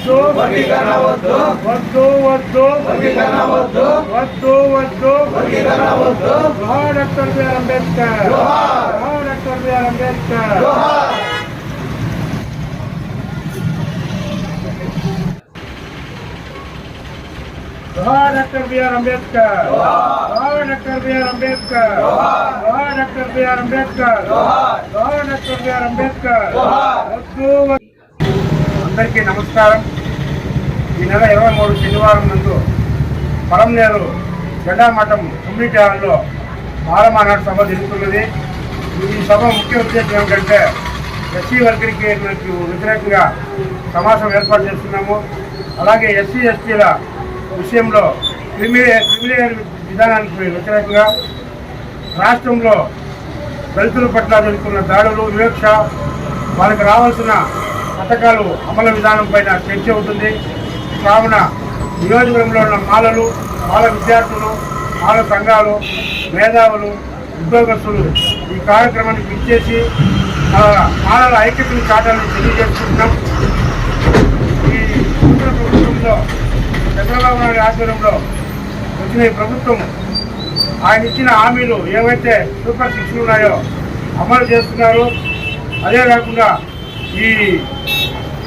వర్గీకరణ వద్దు వద్దు వద్దు వర్గీకరణ వద్దు వద్దు వద్దు వర్గీకరణ వద్దు జోహార్ డాక్టర్ బిఆర్ అంబేద్కర్ జోహార్. జోహార్ డాక్టర్ బిఆర్ అంబేద్కర్ జోహార్ జోహార్ డాక్టర్ బిఆర్ అంబేద్కర్ జోహార్. జోహార్ డాక్టర్ బిఆర్ అంబేద్కర్ జోహార్. జోహార్ డాక్టర్ బిఆర్ అంబేద్కర్ జోహార్ జోహార్ డాక్టర్ బిఆర్ అంబేద్కర్ జోహార్. వద్దు వద్దు. అందరికీ నమస్కారం. ఈ నెల ఇరవై మూడు శనివారం నందు పొలంనేరు జెండామఠం కమ్యూనిటీ హాల్లో సభ జరుగుతున్నది. ఈ సభ ముఖ్య ఉద్దేశం ఏమిటంటే ఎస్సీ వర్గరికి వ్యతిరేకంగా సమావేశం ఏర్పాటు చేస్తున్నాము. అలాగే ఎస్సీ ఎస్టీల విషయంలో క్రిమినల్ క్రిమినల్ విధానానికి వ్యతిరేకంగా రాష్ట్రంలో దళితుల పట్ల జరుగుతున్న దాడులు వివక్ష వాళ్ళకి రావాల్సిన పథకాలు అమలు విధానం పైన చర్చ అవుతుంది. కావున నియోజకవర్గంలో ఉన్న మాలలు మాల విద్యార్థులు మాల సంఘాలు మేధావులు ఉద్యోగస్తులు ఈ కార్యక్రమానికి ఇచ్చేసి మాలల ఐక్యతను చాటాలని తెలియజేసుకుంటున్నాం. ఈ నూతన ప్రభుత్వంలో చంద్రబాబు నాయుడు ఆధ్వర్యంలో వచ్చిన ఈ ప్రభుత్వం ఆయన ఇచ్చిన హామీలు ఏవైతే సూపర్ సిక్స్ ఉన్నాయో అమలు చేస్తున్నారు. అదే కాకుండా ఈ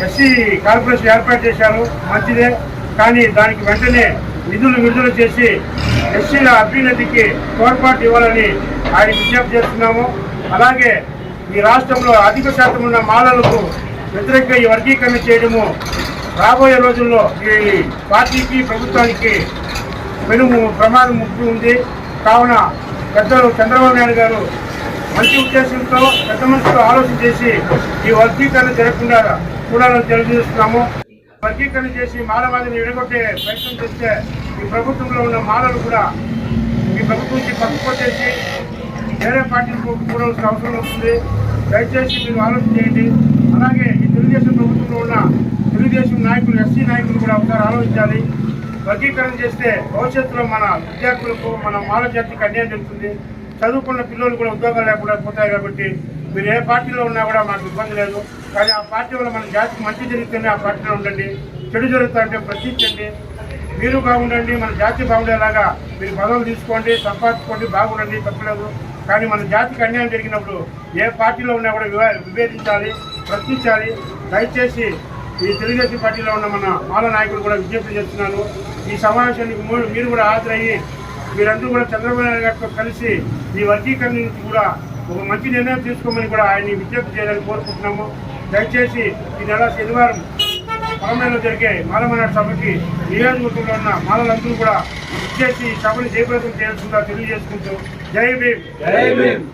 ఎస్సీ కార్పొరేషన్ ఏర్పాటు చేశారు మంచిదే. కానీ దానికి వెంటనే నిధులు విడుదల చేసి ఎస్సీల అభ్యున్నతికి తోడ్పాటు ఇవ్వాలని ఆయన విజ్ఞప్తి చేస్తున్నాము. అలాగే ఈ రాష్ట్రంలో అధిక శాతం ఉన్న మాలలకు వ్యతిరేకంగా ఈ వర్గీకరణ చేయడము రాబోయే రోజుల్లో ఈ పార్టీకి ప్రభుత్వానికి వెనుము ప్రమాదం ముక్కు ఉంది. కావున పెద్దలు చంద్రబాబు నాయుడు గారు మంచి ఉద్దేశంతో పెద్ద మనసుతో ఆలోచన చేసి ఈ వర్గీకరణ జరగకుండా కూడా తెలియజేస్తున్నాము. వర్గీకరణ చేసి మానవాదిని విడగొట్టే ప్రయత్నం చేస్తే ఈ ప్రభుత్వంలో ఉన్న మానవులు కూడా ఈ ప్రభుత్వం నుంచి పక్కకొచ్చేసి వేరే పార్టీలకు కూడా అవసరం వస్తుంది. దయచేసి మీరు ఆలోచన చేయండి. అలాగే ఈ తెలుగుదేశం ప్రభుత్వంలో ఉన్న తెలుగుదేశం నాయకులు ఎస్సీ నాయకులు కూడా ఒకసారి ఆలోచించాలి. వర్గీకరణ చేస్తే భవిష్యత్తులో మన విద్యార్థులకు మన మానవ జాతికి అన్యాయం జరుగుతుంది. చదువుకున్న పిల్లలు కూడా ఉద్యోగాలు లేకుండా పోతాయి కాబట్టి మీరు ఏ పార్టీలో ఉన్నా కూడా మాకు ఇబ్బంది లేదు. కానీ ఆ పార్టీ వల్ల మన జాతికి మంచి జరుగుతుంది ఆ పార్టీలో ఉండండి. చెడు జరుగుతుంటే ప్రశ్నించండి. మీరు బాగుండండి మన జాతి బాగుండేలాగా మీరు పదవులు తీసుకోండి సంపాదించుకోండి బాగుండండి తప్పలేదు. కానీ మన జాతికి అన్యాయం జరిగినప్పుడు ఏ పార్టీలో ఉన్నా కూడా విభేదించాలి ప్రశ్నించాలి. దయచేసి ఈ తెలుగుదేశం పార్టీలో ఉన్న మన మాల నాయకుడు కూడా విజ్ఞప్తి చేస్తున్నాను. ఈ సమావేశానికి మీరు కూడా హాజరయ్యి మీరందరూ కూడా చంద్రబాబు నాయుడు గారితో కలిసి ఈ వర్గీకరణ నుంచి కూడా ఒక మంచి నిర్ణయం తీసుకోమని కూడా ఆయన్ని విజ్ఞప్తి చేయాలని కోరుకుంటున్నాము. దయచేసి ఈ నెల శనివారం పరమేలో జరిగే మాలమనాడు సభకి నియోజకవర్గంలో ఉన్న మాలలందరూ కూడా విచ్చేసి ఈ సభను జయప్రదం చేయాల్సిందిగా తెలియజేసుకుంటూ జై భీమ్. జై భీమ్.